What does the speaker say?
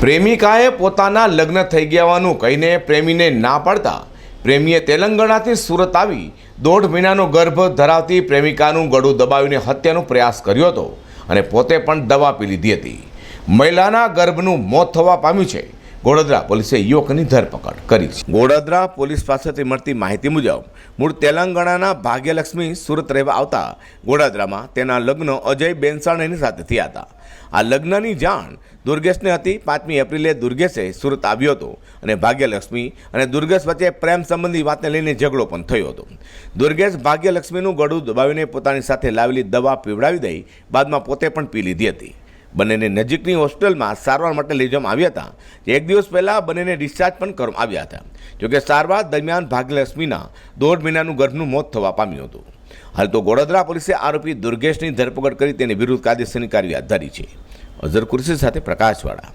પ્રેમિકાએ પોતાના લગ્ન થઈ ગયા હોવાનું કહીને પ્રેમીને ના પાડતા. પ્રેમીએ તેલંગાણાથી સુરત આવી દોઢ મહિનાનો ગર્ભ ધરાવતી પ્રેમિકાનું ગળું દબાવીને હત્યાનો પ્રયાસ કર્યો હતો અને પોતે પણ દવા પી લીધી હતી. મહિલાના ગર્ભનું મોત થવા પામ્યું છે. ગોડોદરા પોલીસે યુવકની ધરપકડ કરી છે. ગોડોદરા પોલીસ પાસેથી મળતી માહિતી મુજબ, મૂળ તેલંગાણાના ભાગ્યલક્ષ્મી સુરત રહેવા આવતા ગોડાદરામાં તેના લગ્ન અજય બેનસાણીની સાથે થયા હતા. આ લગ્નની જાણ દુર્ગેશને હતી. પાંચમી એપ્રિલે દુર્ગેશે સુરત આવ્યો હતો અને ભાગ્યલક્ષ્મી અને દુર્ગેશ વચ્ચે પ્રેમ સંબંધી વાતને લઈને ઝઘડો પણ થયો હતો. દુર્ગેશ ભાગ્યલક્ષ્મીનું ગળું દબાવીને પોતાની સાથે લાવેલી દવા પીવડાવી દઈ બાદમાં પોતે પણ પી લીધી હતી. બંનેને નજીકની હોસ્પિટલમાં સારવાર માટે લઈ જવામાં આવ્યા હતા. એક દિવસ પહેલાં બંનેને ડિસ્ચાર્જ પણ કરવામાં આવ્યા હતા. જોકે સારવાર દરમિયાન ભાગ્યલક્ષ્મીના દોઢ મહિનાનું ગર્ભનું મોત થવા પામ્યું હતું. હાલ તો ગોડોદરા પોલીસે આરોપી દુર્ગેશની ધરપકડ કરી તેની વિરુદ્ધ કાયદેસરની કાર્યવાહી હાથ ધરી છે. અઝર કુરશી સાથે પ્રકાશવાળા.